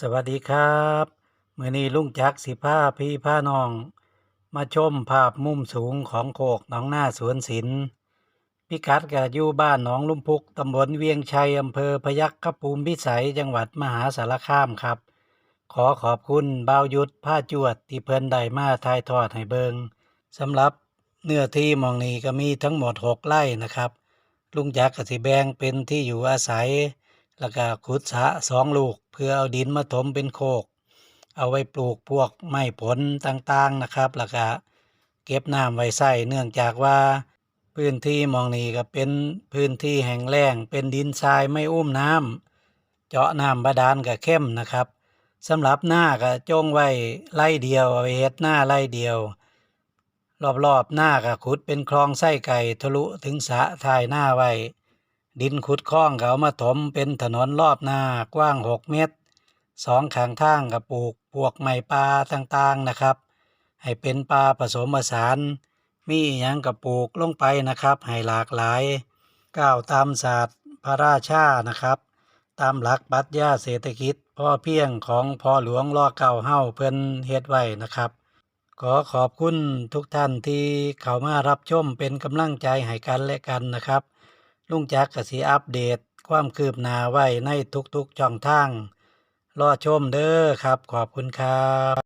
สวัสดีครับเมื้อนี้ลุงจักสิพาพี่พาน้อง มาชมภาพมุมสูงของโคกหนองหน้าสวนศิลป์พิกัดก็อยู่บ้านหนองลุมพุกตำบลเวียงชัยอำเภอพยัคฆภูมิพิสัยจังหวัดมหาสารคามครับ ขอขอบคุณบ่าวยุทธผ้าจวดที่เพิ่นได้มาถ่ายทอดให้เบิงสำหรับเนื้อที่มองนี้ก็มีทั้งหมดหกไร่นะครับ ลุงจักรก็สิแบงเป็นที่อยู่อาศัยแล้วก็ขุดสะสองลูก พื่อเอาดินมาถมเป็นโคก เอาไว้ปลูกพวกไม้ผลต่างๆนะครับแล้วก็เก็บน้ำไว้ใส่เนื่องจากว่าพื้นที่มองนี้ก็เป็นพื้นที่แห้งแล้งเป็นดินทรายไม่อุ้มน้ำเจาะน้ำบาดาลก็เข้มนะครับสำหรับหน้าก็จงไว้ไร่เดียวเอาไว้เฮ็ดหน้าไร่เดียว รอบๆหน้าก็ขุดเป็นคลองไส้ไก่ทะลุถึงสะทายหน้าไว้ ดินขุดคลองเขามาถมเป็นถนนรอบหน้ากว้างหกเมตรสองข้างทางกับปลูกพวกไม้ป่าต่างๆนะครับ ให้เป็นป่าผสมผสาน มีอหยังกับปลูกลงไปนะครับ ให้หลากหลายก้าวตามศาสตร์พระราชานะครับ ตามหลักปรัชญาเศรษฐกิจพ่อเพียงของพ่อหลวงรอเก่าเฮาเพิ่นเฮ็ดไว้นะครับ ขอขอบคุณทุกท่านที่เข้ามารับชมเป็นกำลังใจให้กันและกันนะครับ ลุงจักกสิอัปเดตความคืบหน้าไว้ในทุกๆช่องทาง รอชมเด้อครับ ขอบคุณครับ